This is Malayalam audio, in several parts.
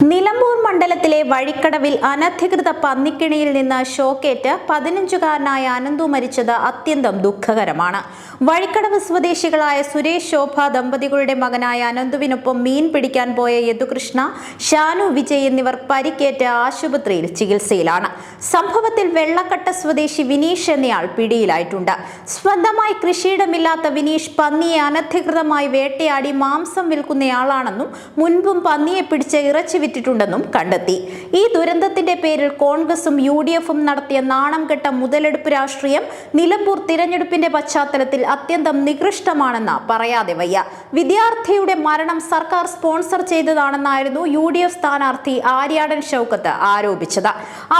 നിലമ്പൂർ മണ്ഡലത്തിലെ വഴിക്കടവിൽ അനധികൃത പന്നിക്കിണിയിൽ നിന്ന് ഷോക്കേറ്റ് പതിനഞ്ചുകാരനായ അനന്തു മരിച്ചത് അത്യന്തം ദുഃഖകരമാണ്. വഴിക്കടവ് സ്വദേശികളായ സുരേഷ് ശോഭ ദമ്പതികളുടെ മകനായ അനന്തുവിനൊപ്പം മീൻ പിടിക്കാൻ പോയ യദുകൃഷ്ണ ഷാനു വിജയ് എന്നിവർ പരിക്കേറ്റ് ആശുപത്രിയിൽ ചികിത്സയിലാണ്. സംഭവത്തിൽ വെള്ളക്കട്ട സ്വദേശി വിനീഷ് എന്നയാൾ പിടിയിലായിട്ടുണ്ട്. സ്വന്തമായി കൃഷിയിടമില്ലാത്ത വിനീഷ് പന്നിയെ അനധികൃതമായി വേട്ടയാടി മാംസം വിൽക്കുന്നയാളാണെന്നും മുൻപും പന്നിയെ പിടിച്ച് ഇറച്ചി വിറ്റിട്ടുണ്ടെന്നും കണ്ടെത്തി. ഈ ദുരന്തത്തിന്റെ പേരിൽ കോൺഗ്രസും യു ഡി എഫും നടത്തിയ നാണം കെട്ട മുതലെടുപ്പ് രാഷ്ട്രീയം നിലമ്പൂർ തിരഞ്ഞെടുപ്പിന്റെ പശ്ചാത്തലത്തിൽ അത്യന്തം നികൃഷ്ടമാണെന്ന് പറയാതെ വയ്യ. വിദ്യാർത്ഥിയുടെ മരണം സർക്കാർ സ്പോൺസർ ചെയ്തതാണെന്നായിരുന്നു യു ഡി എഫ് സ്ഥാനാർത്ഥി ആര്യാടൻ ഷൗക്കത്ത് ആരോപിച്ചത്.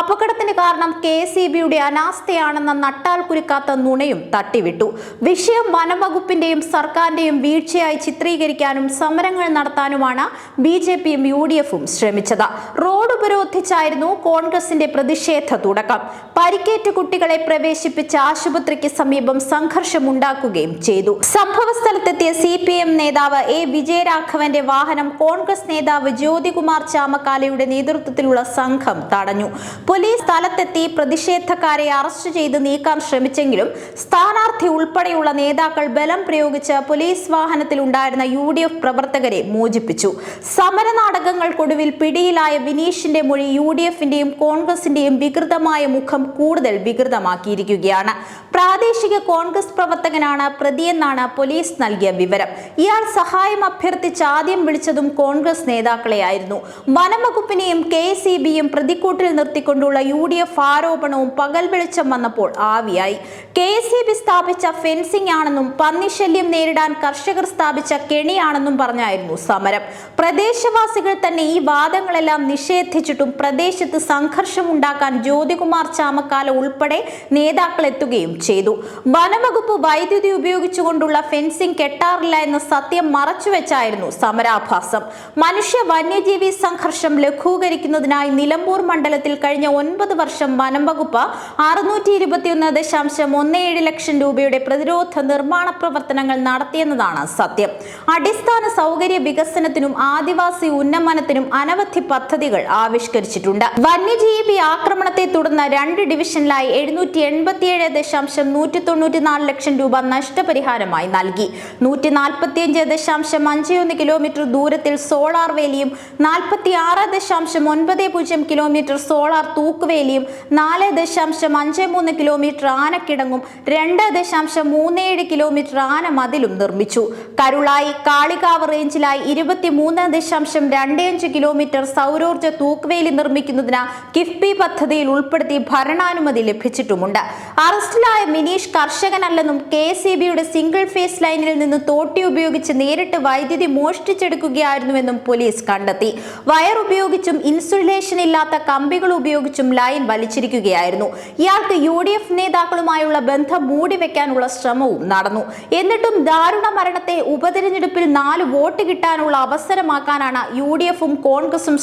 അപകടത്തിന് കാരണം കെ ഇ ബിയുടെ അനാസ്ഥയാണെന്ന നട്ടാൽ കുരുക്കാത്ത നുണയും തട്ടിവിട്ടു. വിഷയം വനംവകുപ്പിന്റെയും സർക്കാരിന്റെയും വീഴ്ചയായി ചിത്രീകരിക്കാനും സമരങ്ങൾ നടത്താനുമാണ് ബി ജെ പിയും യു ഡി എഫും ശ്രമിച്ചത്. റോഡ് ഉപരോധിച്ചായിരുന്നു കോൺഗ്രസിന്റെ പ്രതിഷേധ തുടക്കം. പരിക്കേറ്റ കുട്ടികളെ പ്രവേശിപ്പിച്ച ആശുപത്രിക്ക് സമീപം സംഘർഷമുണ്ടാക്കുകയും ചെയ്തു. സംഭവ സ്ഥലത്തെത്തിയ സി പി എം നേതാവ് എ. വിജയരാഘവന്റെ വാഹനം കോൺഗ്രസ് നേതാവ് ജ്യോതികുമാർ ചാമക്കാലയുടെ നേതൃത്വത്തിലുള്ള സംഘം തടഞ്ഞു. പോലീസ് സ്ഥലത്തെത്തി പ്രതിഷേധക്കാരെ അറസ്റ്റ് ചെയ്ത് നീക്കാൻ ശ്രമിച്ചെങ്കിലും സ്ഥാനാർത്ഥി ഉൾപ്പെടെയുള്ള നേതാക്കൾ ബലം പ്രയോഗിച്ച് പോലീസ് വാഹനത്തിലുണ്ടായിരുന്ന യു ഡി എഫ് പ്രവർത്തകരെ മോചിപ്പിച്ചു. സമരനാടകങ്ങൾക്കൊടുവിൽ പിടിയിലായ വിനീഷിന്റെ മൊഴി യു ഡി എഫിന്റെയും കോൺഗ്രസിന്റെയും വികൃതമായ മുഖം കൂടുതൽ വികൃതമാക്കിയിരിക്കുകയാണ്. പ്രാദേശിക കോൺഗ്രസ് പ്രവർത്തകനാണ് പ്രതിയെന്നാണ് പോലീസ് നൽകിയ വിവരം. ഇയാൾ സഹായം അഭ്യർത്ഥിച്ച് ആദ്യം വിളിച്ചതും കോൺഗ്രസ് നേതാക്കളെയായിരുന്നു. വനംവകുപ്പിനെയും കെ സി ബിയും പ്രതിക്കൂട്ടിൽ നിർത്തിക്കൊണ്ടുള്ള യു ഡി എഫ് ആരോപണവും പകൽ വെളിച്ചം വന്നപ്പോൾ ആവിയായി. കെ സി ബി സ്ഥാപിച്ച ഫെൻസിംഗ് ആണെന്നും പന്നിശല്യം നേരിടാൻ കർഷകർ സ്ഥാപിച്ച കെണിയാണെന്നും പറഞ്ഞായിരുന്നു സമരം. പ്രദേശവാസികൾ തന്നെ ഈ വാദങ്ങളെല്ലാം നിഷേധിച്ചിട്ടും പ്രദേശത്ത് സംഘർഷമുണ്ടാക്കാൻ ജ്യോതികുമാർ ചാമക്കാല ഉൾപ്പെടെ നേതാക്കൾ എത്തുകയും ചെയ്തു. വനവകുപ്പ് വൈദ്യുതി ഉപയോഗിച്ചുകൊണ്ടുള്ള ഫെൻസിംഗ് കെട്ടാറില്ല എന്ന സത്യം മറച്ചുവെച്ചായിരുന്നു സമരാഭാസം. മനുഷ്യ വന്യജീവി സംഘർഷം ലഘൂകരിക്കുന്നതിനായി നിലമ്പൂർ മണ്ഡലത്തിൽ കഴിഞ്ഞ ഒൻപത് വർഷം വനം വകുപ്പ് അറുന്നൂറ്റി ഇരുപത്തിയൊന്ന് ദശാംശം ഒന്ന് ഏഴ് ലക്ഷം രൂപയുടെ പ്രതിരോധ നിർമ്മാണ പ്രവർത്തനങ്ങൾ നടത്തിയെന്നതാണ് സത്യം. അടിസ്ഥാന സൗകര്യ വികസനത്തിനും ആദിവാസി ഉന്നമനത്തിനും അനവധി പദ്ധതികൾ ആവിഷ്കരിച്ചിട്ടുണ്ട്. വന്യജീവി ആക്രമണത്തെ തുടർന്ന് രണ്ട് ഡിവിഷനിലായി എഴുന്നൂറ്റി എൺപത്തിയേഴ് ദശാംശം നൂറ്റി തൊണ്ണൂറ്റിനാല് ലക്ഷം രൂപ നഷ്ടപരിഹാരമായി നൽകി. നൂറ്റി നാൽപ്പത്തിയഞ്ച് ദശാംശം അഞ്ച് ഒന്ന് കിലോമീറ്റർ ദൂരത്തിൽ സോളാർ വേലിയും നാൽപ്പത്തി ആറ് ദശാംശം ഒൻപത് പൂജ്യം കിലോമീറ്റർ സോളാർ തൂക്കുവേലിയും നാല് ദശാംശം അഞ്ച് മൂന്ന് കിലോമീറ്റർ ആനക്കിടങ്ങും രണ്ട് ദശാംശം മൂന്ന് ഏഴ് കിലോമീറ്റർ ആന മതിലും നിർമ്മിച്ചു. കരുളായി കാളികാവ് റേഞ്ചിലായി ഇരുപത്തി മൂന്ന് ദശാംശം രണ്ട് അഞ്ച് കിലോമീറ്റർ സൗരോർജ തൂക്കുവേലി നിർമ്മിക്കുന്നതിന് കിഫ്ബി പദ്ധതിയിൽ ഉൾപ്പെടുത്തി ഭരണാനുമതി ലഭിച്ചിട്ടുമുണ്ട്. അറസ്റ്റിലായ മിനീഷ് കർഷകനല്ലെന്നും കെ എസ് സിംഗിൾ ഫേസ് ലൈനിൽ നിന്ന് തോട്ടി ഉപയോഗിച്ച് നേരിട്ട് വൈദ്യുതി മോഷ്ടിച്ചെടുക്കുകയായിരുന്നുവെന്നും പോലീസ് കണ്ടെത്തി. വയർ ഉപയോഗിച്ചും ഇൻസുലേഷൻ ഇല്ലാത്ത കമ്പികൾ ഉപയോഗിച്ചും ലൈൻ വലിച്ചിരിക്കുകയായിരുന്നു. ഇയാൾക്ക് യു ഡി എഫ് നേതാക്കളുമായുള്ള ബന്ധം മൂടിവെക്കാനുള്ള ശ്രമവും നടന്നു. എന്നിട്ടും ദാരുണ മരണത്തെ ഉപതെരഞ്ഞെടുപ്പിൽ നാല് വോട്ട് കിട്ടാനുള്ള അവസരമാക്കാനാണ് യു ഡി എഫും കോൺഗ്രസും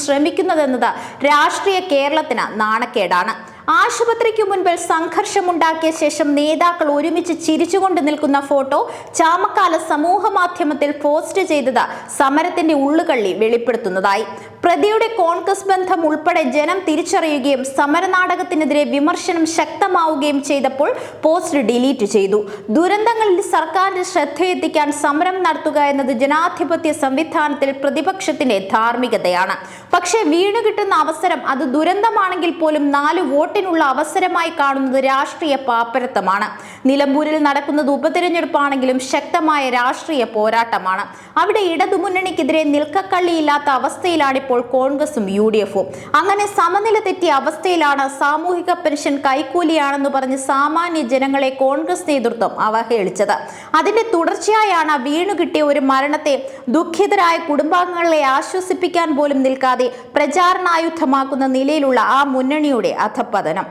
ശ്രമിക്കുന്നതെന്നത് രാഷ്ട്രീയ കേരളത്തിന് നാണക്കേടാണ്. ആശുപത്രിക്ക് മുൻപിൽ സംഘർഷമുണ്ടാക്കിയ ശേഷം നേതാക്കൾ ഒരുമിച്ച് ചിരിച്ചുകൊണ്ട് നിൽക്കുന്ന ഫോട്ടോ ചാമക്കാല സമൂഹ മാധ്യമത്തിൽ പോസ്റ്റ് ചെയ്തത് സമരത്തിന്റെ ഉള്ളുകള്ളി വെളിപ്പെടുത്തുന്നതായി. പ്രതിയുടെ കോൺഗ്രസ് ബന്ധം ഉൾപ്പെടെ ജനം തിരിച്ചറിയുകയും സമരനാടകത്തിനെതിരെ വിമർശനം ശക്തമാവുകയും ചെയ്തപ്പോൾ പോസ്റ്റ് ഡിലീറ്റ് ചെയ്തു. ദുരന്തങ്ങളിൽ സർക്കാരിന്റെ ശ്രദ്ധയെത്തിക്കാൻ സമരം നടത്തുക എന്നത് ജനാധിപത്യ സംവിധാനത്തിൽ പ്രതിപക്ഷത്തിന്റെ ധാർമ്മികതയാണ്. പക്ഷേ വീണു കിട്ടുന്ന അവസരം അത് ദുരന്തമാണെങ്കിൽ പോലും നാല് വോട്ടിനുള്ള അവസരമായി കാണുന്നത് രാഷ്ട്രീയ പാപ്പരത്വമാണ് നിലമ്പൂരിൽ നടക്കുന്നത് ഉപതെരഞ്ഞെടുപ്പാണെങ്കിലും ശക്തമായ രാഷ്ട്രീയ പോരാട്ടമാണ്. അവിടെ ഇടതുമുന്നണിക്കെതിരെ നിൽക്കക്കള്ളിയില്ലാത്ത അവസ്ഥയിലാണിപ്പോൾ കോൺഗ്രസും യു ഡി എഫും അങ്ങനെ സമനില തെറ്റിയ അവസ്ഥയിലാണ് സാമൂഹിക പെൻഷൻ കൈക്കൂലിയാണെന്ന് പറഞ്ഞ് സാമാന്യ ജനങ്ങളെ കോൺഗ്രസ് നേതൃത്വം അവഹേളിച്ചത്. അതിന്റെ തുടർച്ചയായാണ് വീണുകിട്ടിയ ഒരു മരണത്തെ ദുഃഖിതരായ കുടുംബാംഗങ്ങളെ ആശ്വസിപ്പിക്കാൻ പോലും നിൽക്കാതെ പ്രചാരണായുധമാക്കുന്ന നിലയിലുള്ള ആ മുന്നണിയുടെ അധപ്പതനം